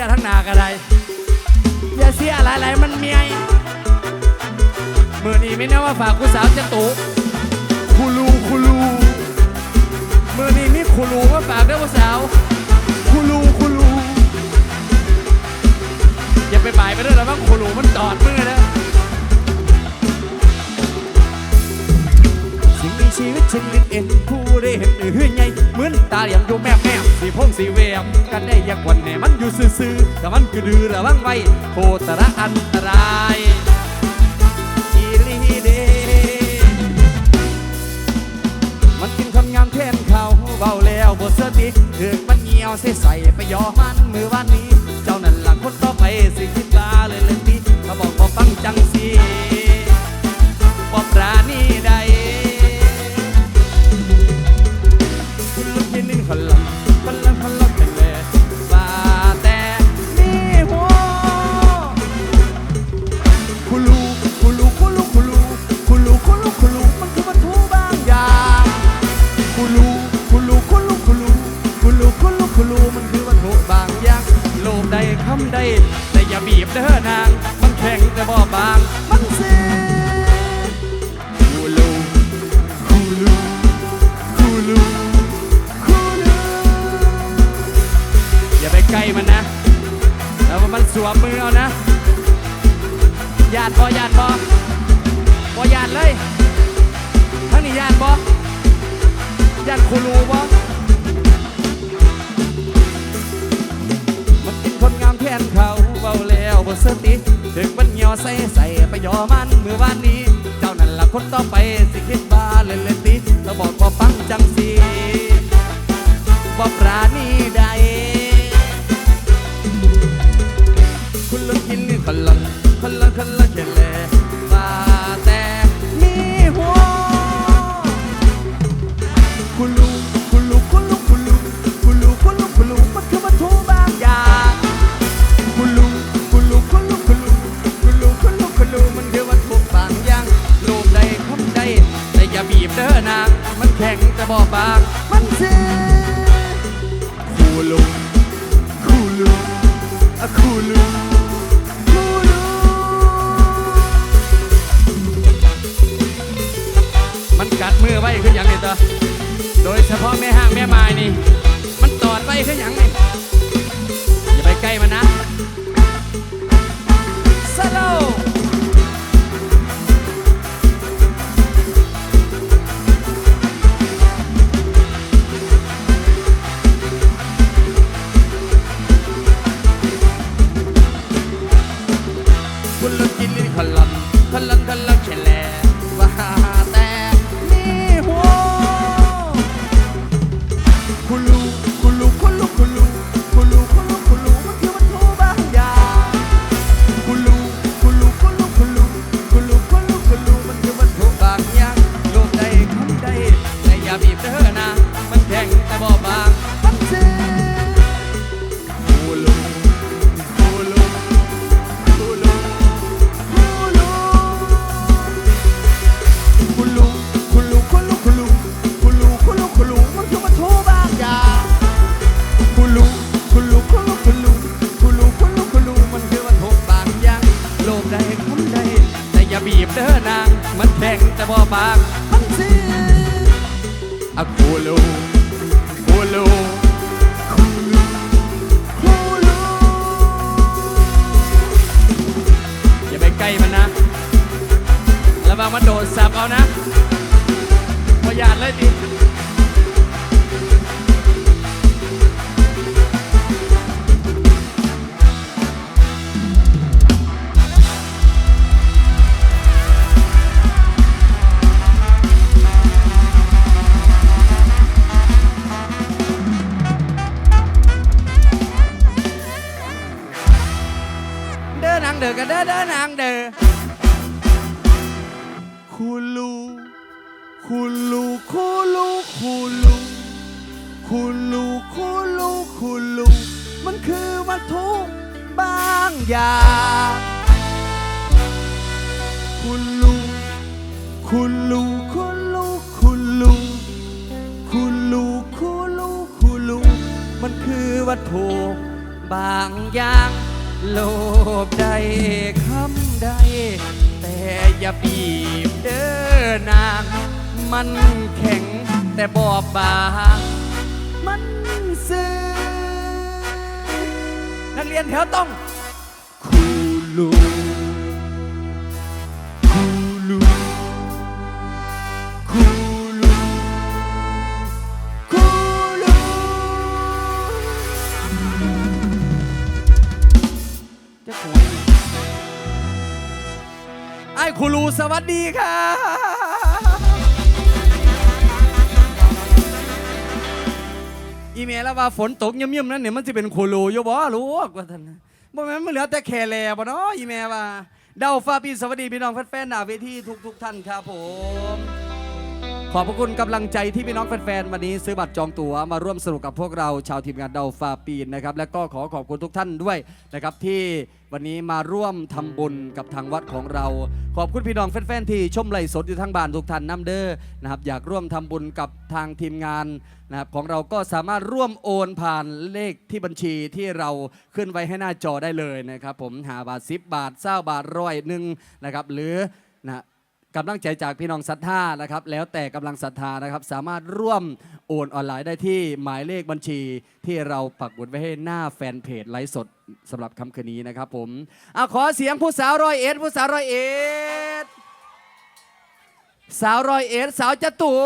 ยจะมันเสียทั้งหนากระไรอย่าเสียหลายๆมันเมียยมือนี้ไม่แน่ว่าฝากกูสาวจะตุคูลูคูลูมือนี้มีคูลูมาฝากได้วยกูสาวคูลูคูลูอย่าไปบ่ายไปด้วยแล้วว่าคูลูมันตอดมือนะ ชีวิตชนิดเอ็นผู้ได้เห็นหรือไงเหมือนตาเหลี่ยมอยู่แมบแมบสีพงสีแวมกันได้อยากวันแน่มันอยู่ซื่อๆแต่มันคือดือระวังไว้โคตรอันตรายอีลีเดมันกินคำงามแทนเขาเบาแล้วบทสติถึงมันเงียวใส่ใส่ไปยอมันมือวันนี้ ญาติบอญาติบอบอญาติเลยทั้งนี้ญาติบอญาติคูรูบอมันเป็นคนงามแทนเขาเบาแล้วบนสติถึงมันเหี่ยวใส่ใส่ไปยอมันมือบ้านนี้ เจ้านั่นละคนต่อไปสิคิดบ้าเล่นเล่นติเราบอกพอฟังจังสีบ่ปราณีใด บ่บาง มันเสียคูลูคูลุอะคูลูคูลูมันกัดมือไว้คืออย่างนี้ตัวโดยเฉพาะแม่ห้างแม่ไม้นี่ มันตอดไว้คืออย่างนี้ เด้อเด้อเด้อนางเด้อคูลูคูลูคูลูคูลูคูลูคูลูคูลูมันคือวัตถุบางอย่างคูลูคูลูคูลูคูลูคูลูคูลูคูลูมันคือวัตถุบางอย่าง โลภใดคำใด แต่อย่าบีบเด้อนาง มันแข็งแต่บอบบางมันซื้อนักเรียนแถวต้องคูลู สวัสดีค่ะอีเมลแล้วว่าฝนตกเยี่ยมๆนั่นเนี่ยมันจะเป็นโครูรูอยู่บ่ลูกว่าท่านบ่แม่นมันเหลือแต่แคแลบ่เนาะอีเมลว่าเดาฟ้าปีสวัสดีพี่น้องแฟนๆหน้าเวทีทุกๆท่านครับผม ขอบพระคุณกำลังใจที่พี่น้องแฟนๆวันนี้ซื้อบัตรจองตั๋วมาร่วมสนุกกับพวกเราชาวทีมงานเดาฟาปีนนะครับและก็ขอขอบคุณทุกท่านด้วยนะครับที่วันนี้มาร่วมทำบุญกับทางวัดของเรา ขอบคุณพี่น้องแฟนๆที่ชมไลฟ์สดอยู่ทางบ้านทุกท่านน้ำเด้อนะครับอยากร่วมทำบุญกับทางทีมงานนะครับของเราก็สามารถร่วมโอนผ่านเลขที่บัญชีที่เราขึ้นไว้ให้หน้าจอได้เลยนะครับผมหาบาท10บาทเศร้าบาทร้อยหนึ่งนะครับหรือนะ กำลังใจจากพี่น้องศรัทธานะครับแล้วแต่กำลังศรัทธานะครับ สามารถร่วมโอนออนไลน์ได้ที่หมายเลขบัญชีที่เราปักหมุดไว้ให้หน้าแฟนเพจไลฟ์สดสำหรับคำคืนนี้นะครับผมอะขอเสียงผู้สาวร้อยเอ็ดผู้สาวร้อยเอ็ดสาวร้อยเอ็ดสาวจะตัว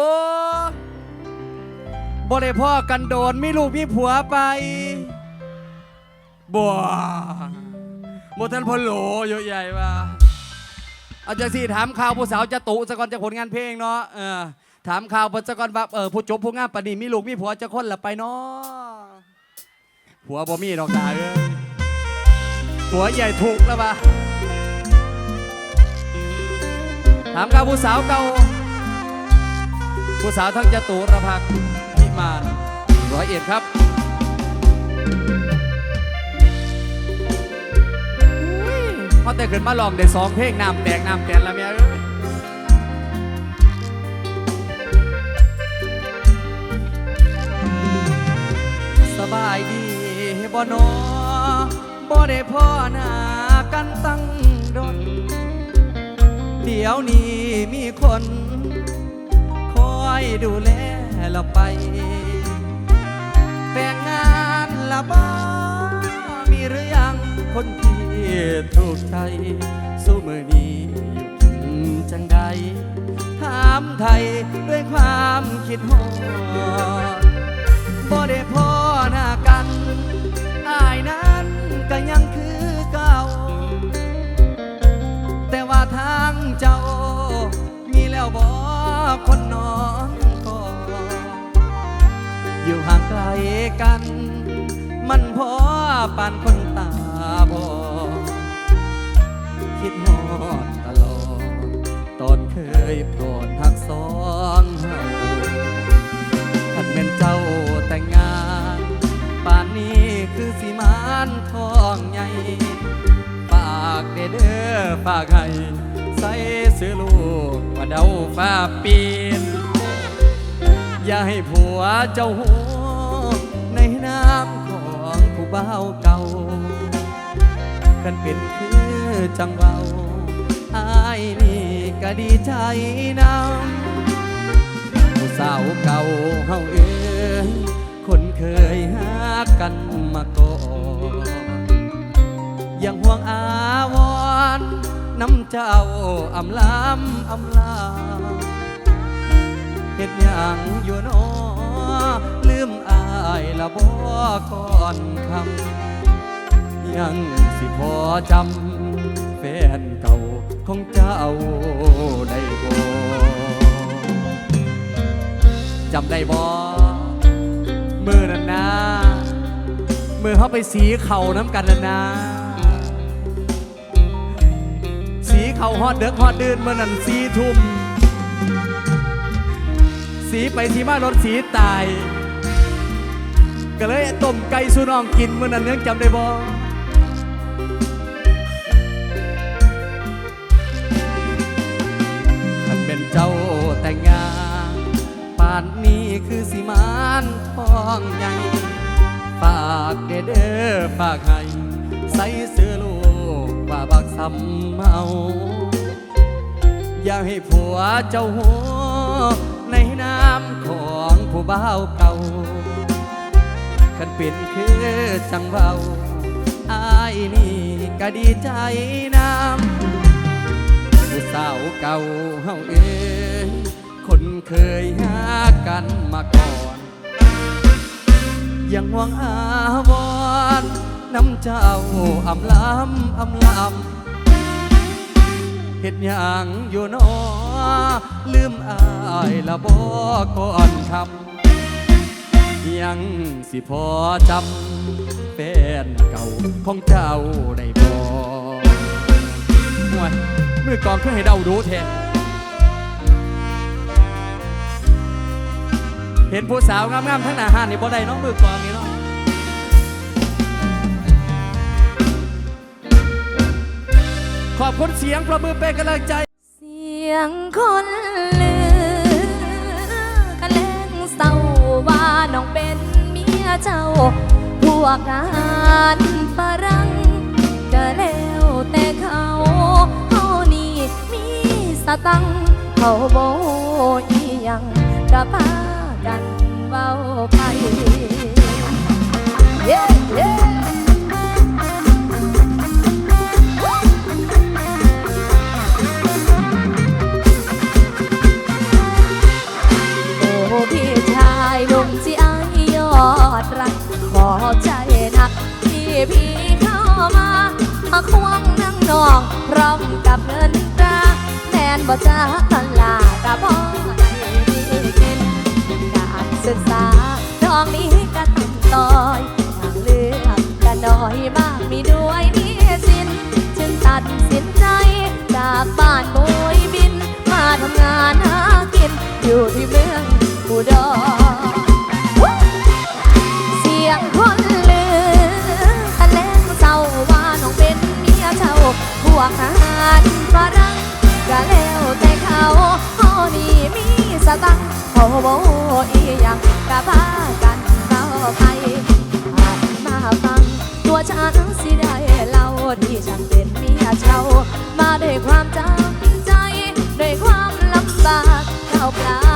บ่ได้พ่อกันโดนมีลูกมีผัวไปบัวบ่ทันพอโหลเยอะใหญ่ว่า เอาจากสี่ถามข่าวผู้สาวจะตุสะกอนจะผลงานเพลงเนาะเออถามข่าวเพิ่นสกอนว่าเออผู้จบผู้งามปานนีมีลูกมีผัวจะคนละไปเนาะผัวบ่มีดอกดาเอ้ยผัวใหญ่ถูกแล้วปะถามข่าวผู้สาวเก่าผู้สาวทั้งจตุรพักษ์พิมานร้อยเอ็ดครับ พอแต่ขึ้นมาลองได้สองเพลงน้ำแดงน้ำแกนแล้วเมียสบายดีบ่นอบ่ได้พ่อหน้ากันตั้งดนเดี๋ยวนี้มีคนคอยดูแลเราไปแบ่งงานละบ้ามีหรือยังคนที่ ถูกใจสู้มือนี้อยู่กินจังใดถามไทยด้วยความคิดฮอดบ่ได้พ่อหน้ากันอายนั้นก็ยังคือเก่า แต่ว่าทางเจ้า มีแล้วบ่คนนอนก็อยู่ห่างไกลกัน มันพอปานคน ยโปรดหักซ้อนเฮาท่านเป็นเจ้าแต่งงาน ป่านนี้คือสีมานทองใหญ่ฝากเด้อเด้อฝากให้ใส่เสื้อลูกว่าเดาฟ้าปีน อย่าให้ผัวเจ้าหัวในน้ำของผู้บ่าวเก่ากันเป็นคือจังเบาอาย ก็ดีใจนำผู้สาวเก่าเฮาเอ้ยคนเคยหากันมาก่อนยังห่วงอาวรณ์น้ำเจ้าอำลำอำลาเฮ็ดยังอยู่นอลืมอายละบ่ก่อนคำยังสิพอจำ นเก่าของเจ้าได้บ่จำได้บ่มือนั่นนะมือเขาไปสีเข่าน้ำกันนั่นนะเข่าฮอดเดือกฮอดเดืนเมื่อนั้นสีทุ่มสีไปสีมารถสีตาย ก็เลยต้มไก่สุน้องกินเมื่อนั้นยังจำได้บ่ เจ้าแต่งงานป่านนี้คือสิมานทองใหญ่ฝากเด้อเด้อฝากให้ใส่เสื้อลูกว่าบักสำเมาอย่าให้ผัวเจ้าหัวในน้ำของผู้บ่าวเก่าคันเป็นคือจังเบาอายนี่ก็ดีใจน้ำ ผู้สาวเก่าเฮาเองคนเคยหากันมาก่อน ยังหวังอาวรณ์น้ำเจ้าอำลำอำลำเห็ดยังอยู่นอลืมอายละบอกก่อนคำยังสิพอจำแฟนเก่าของเจ้าได้บ่ ห่วยมือกองเพื่อให้เดารู้แท้เห็นผู้สาวงามๆทั้งหน้าห้านนี่บ่ได้น้องมือกองนี่เนาะขอบคุณเสียงประมือเป็นกำลังใจ เสียงคนลือกันแลงเศร้าว่าน้องเป็นเมียเจ้า พวกทหารฝรั่งก็แล้วแต่ สตังเขาโบอียังก็พากันเบาไป Yeah, yeah. โอ้พี่ชายหนุ่มที่อายยอดรัก ขอใจนักที่พี่เข้ามา มาควงนั่งนองพร้อมกับเงินต นบ่จ้าตลาดกับพ่อให้ดีกินการศึกษาดองนี้กันต่อยทางเลือกกันน้อยมากมีด้วยนี่สินจึงตัดสินใจจากบ้านมวยบิน มาทำงานหากินอยู่ที่เมืองอุดร เขานี่มีสตังค์เขาโบอีหยังกะพากันเข้าไปหันมาฟัง ตัวฉันสิได้เล่าที่ฉันเป็นเมียเช่ามาด้วยความจำใจด้วยความลำบากเข้าปลา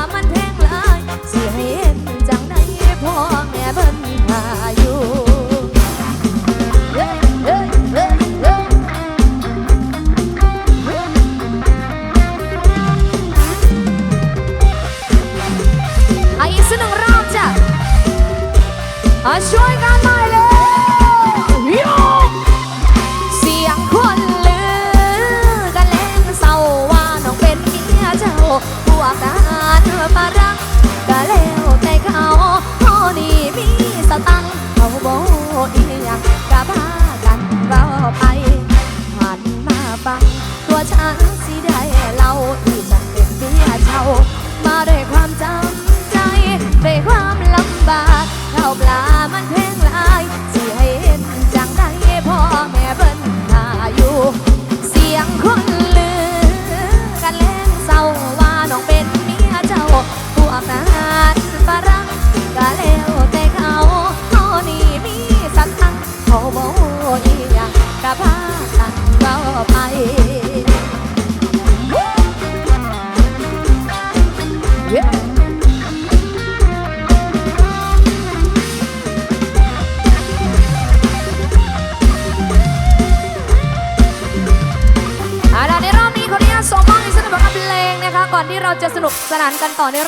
ต่อใน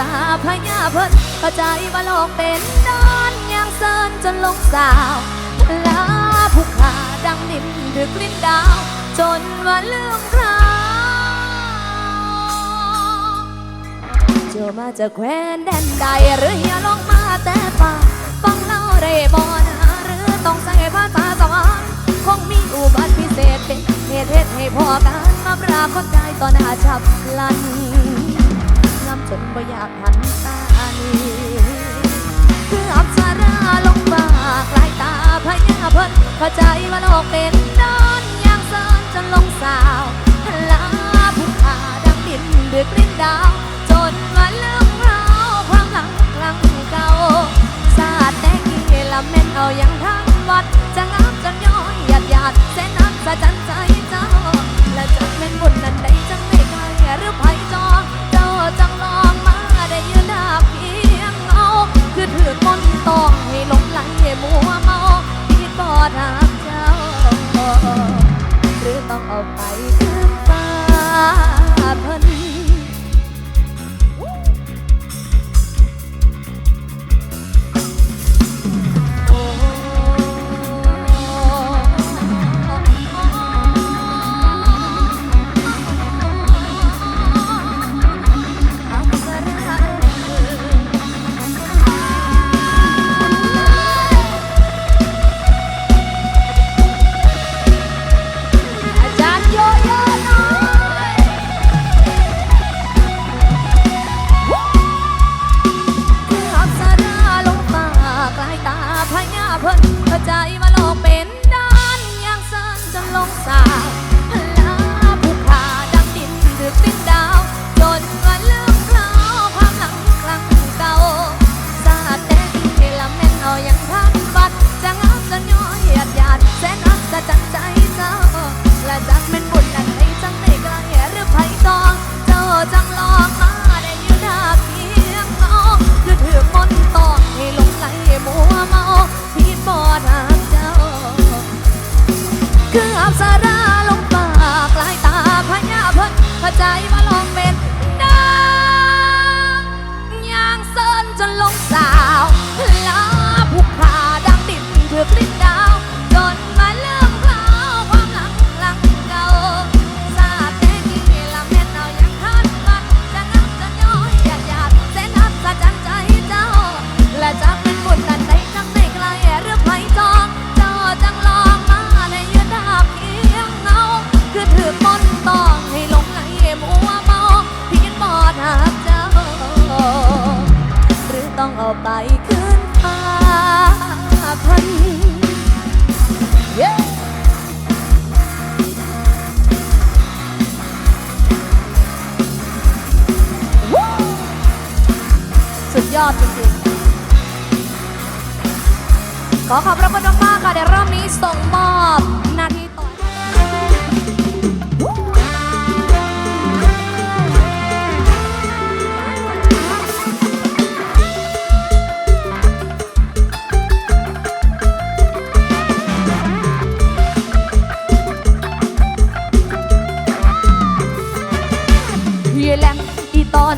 ตาพญาเข้าใจว่าโลกเป็นดอนยางเซินจนลงสาวลาผู้ขาดังดินดึกลิ้นดาว จนว่าลืมเขาเจอมาจากแคว้นแดนใดหรืออย่าลงมาแต่ป่าฟังเล่าได้บ่นะหรือต้องใส่ภาษาสวรรค์คงมีอุบัติพิเศษเป็นเหตุเหตุให้พอกันมาปรากฏกายต่อหน้าฉับลัน จนบ่อยากหันตาหนีคืออับสาราลงมากลายตาพญาเพิ่นเข้าใจว่าโลกเป็นดอนอย่างเซินจนลงสาวลาผู้ขาดังดินดึกลิ้นดาว จนมาลืมเราความหลังครั้งเก่าสาดแต่กี้ละเม่นเอาอย่างทั้งวัดจะงามจะย้อยหยาดหยาดแสนน้ำสะจันใจจ้า ที่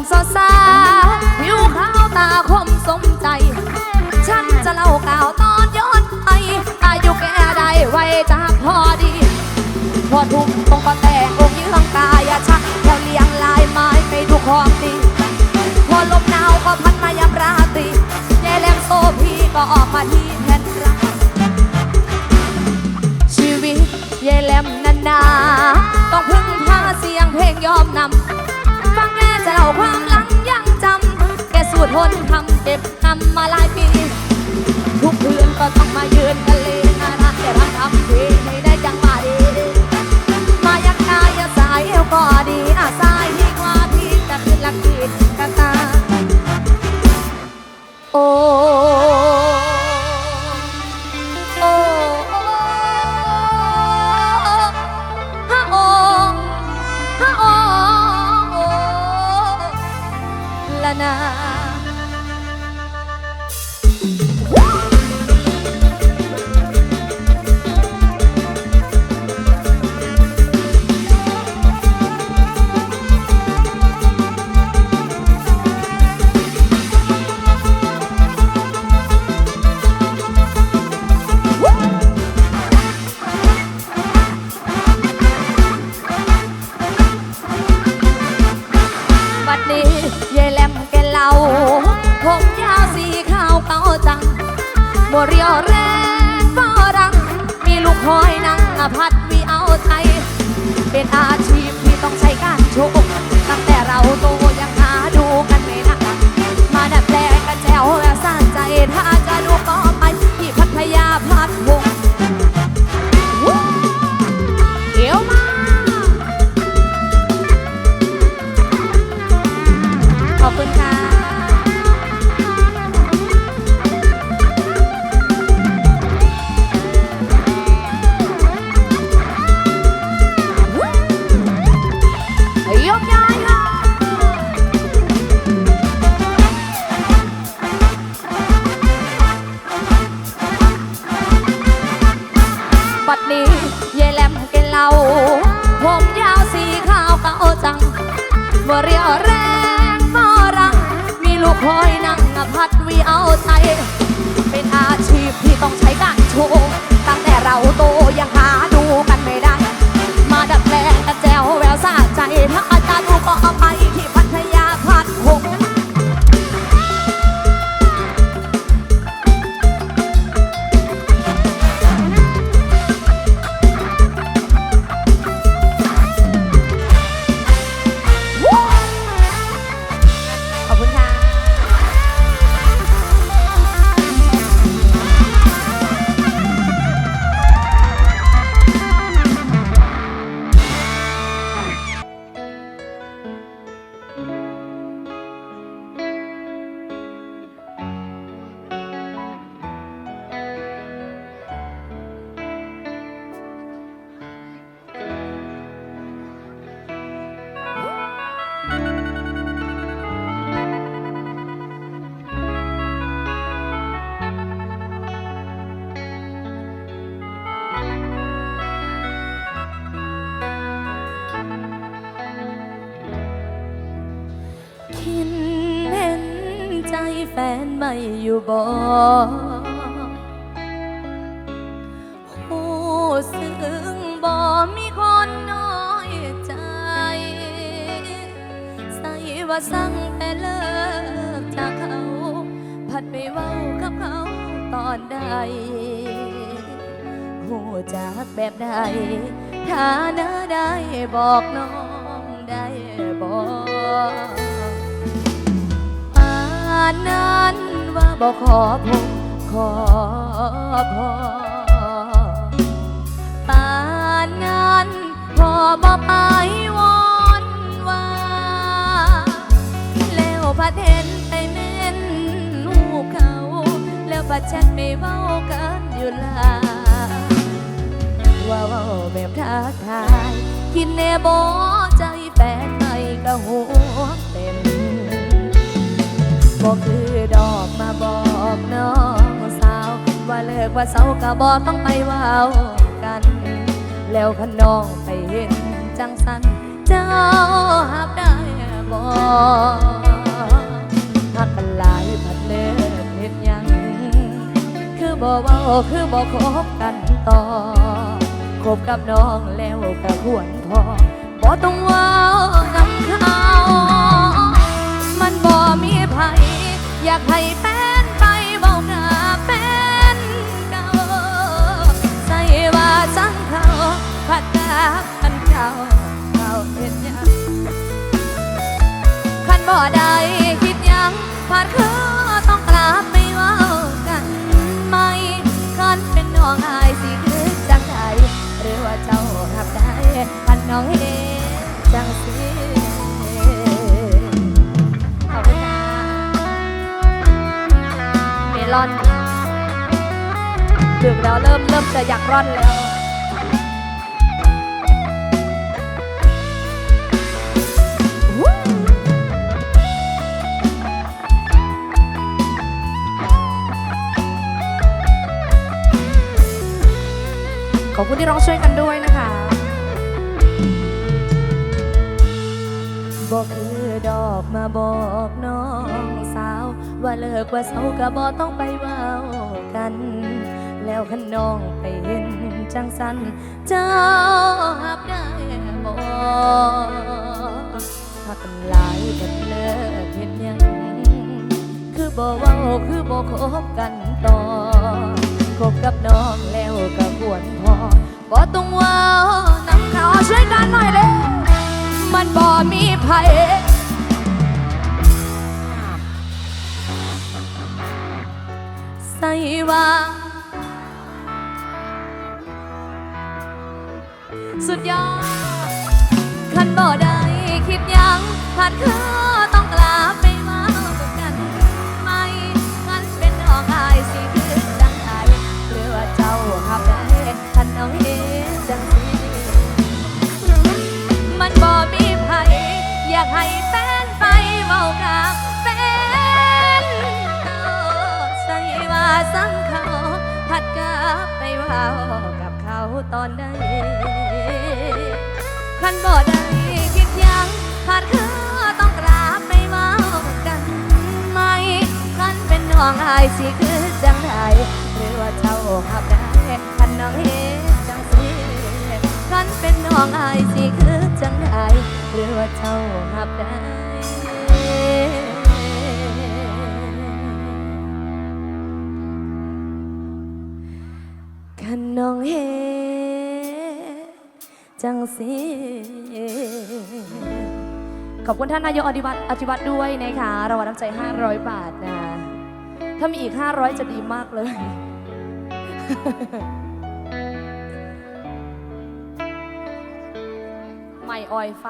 อีตอนซอซาผิวขาวตาคมสมใจ ฉันจะเล่าก่าวตอนย้อนไปอายุแกได้ไว้จากพอดี พอทุกตรงก็แต่งอกยื้องกายชักแล้วเลี้ยงลายไม้ไปดูของดี พอลมหนาวก็พัดมายามราตรียายแหลมโซพี่ก็ออกมาที่แผ่นรักชีวิตยายแหลมนันาต้องพึ่งพาเสียงเพลงยอมนำาความหลังยังจำแกสูดทนทำเก็บทำมาหลายปี ทุกเพื่อนก็ต้องมายืนกันเลยนานาแต่รักทำเพลงให้ได้จังหวะดี มายักกายสายเอวก็ดีอาสายที่กว่าที่จะขึ้นลักขีดกะตาโอ้ ไม่อยู่บ่หูซึ้งบ่มีคนน้อยใจใส่ว่าสั่งแต่เลิกจากเขา ผัดไปเว้ากับเขาตอนใดหูจากแบบใดถ้าเน้อได้บอกน้องได้บอกป่านนา บอกขอพบขอพอปานนั้นพอบอกไปวอนว่าแล้วพัดเห็นไปเม่นหูเขา แล้วพัดแชทไปเว้ากันอยู่ลาว่าเว้าแบบทักทาย คิดแน่บ่ใจแฟนใหม่ก็หัว เต็มบ่คือดอกมาบอกน้องสาว ว่าเลิกว่าเศร้าก็บ่ต้องไปว้าวกัน แล้วขน้องไปเห็นจังสัน เจ้าหับได้บ่หักกันหลายพันเลิกเฮ็ดยัง คือบ่เว้าคือบ่คบกันต่อคบกับน้องแล้วก็ควรพอบ่ต้องว้าวนำเขามันบ่มี อยากให้แฟนไปเว้ากับแฟนเก่าใส่ว่าจังเขาพัดกับมันเก่าเขาเห็นยังคันบ่ได้ เมลอนดึกแล้วเริ่มเริ่มจะอยากร่อนแล้วขอบคุณที่ร้องช่วยกันด้วยนะคะบอกคือดอกมาบอก ว่าเลิกว่าเศร้าก็บอต้องไปเว้ากัน แล้วขันน้องไปเห็นจังสันเจ้าหับได้บอกหักกันหลายกันเลิกเห็นยังคือบอว่าคือบอคบกันต่อคบกับน้องแล้วก็ควรพอต้องเว่าน้ำเขาช่วยกันหน่อยเลยมันบ่มีไผ ใส่ว่า สุดยอดคันบ่ได้คิดยังผ่านคือต้องกลับไปมากันไหมคันเป็นน้องอายสิคือจังไดหรือว่าเจ้าหับได้คันเอาเห็นจังสิมันบ่มีไผอยากให้ ตอนใดคันบ่ได้คิดยังขาดคือต้องกลับไปเมากันไหมคันเป็นน้องอายสิคือจังไดหรือว่าเจ้าหับได้คันน้องเห็นจังสิคันเป็นน้องอายสิคือจังไดหรือว่าเจ้าหับได้ จังสีขอบคุณท่านนายกอธิวัตรอธิวัตรด้วยนะคะรางวัลน้ำใจ 500 บาทนะถ้ามีอีก 500 จะดีมากเลยไม่ออยไฟ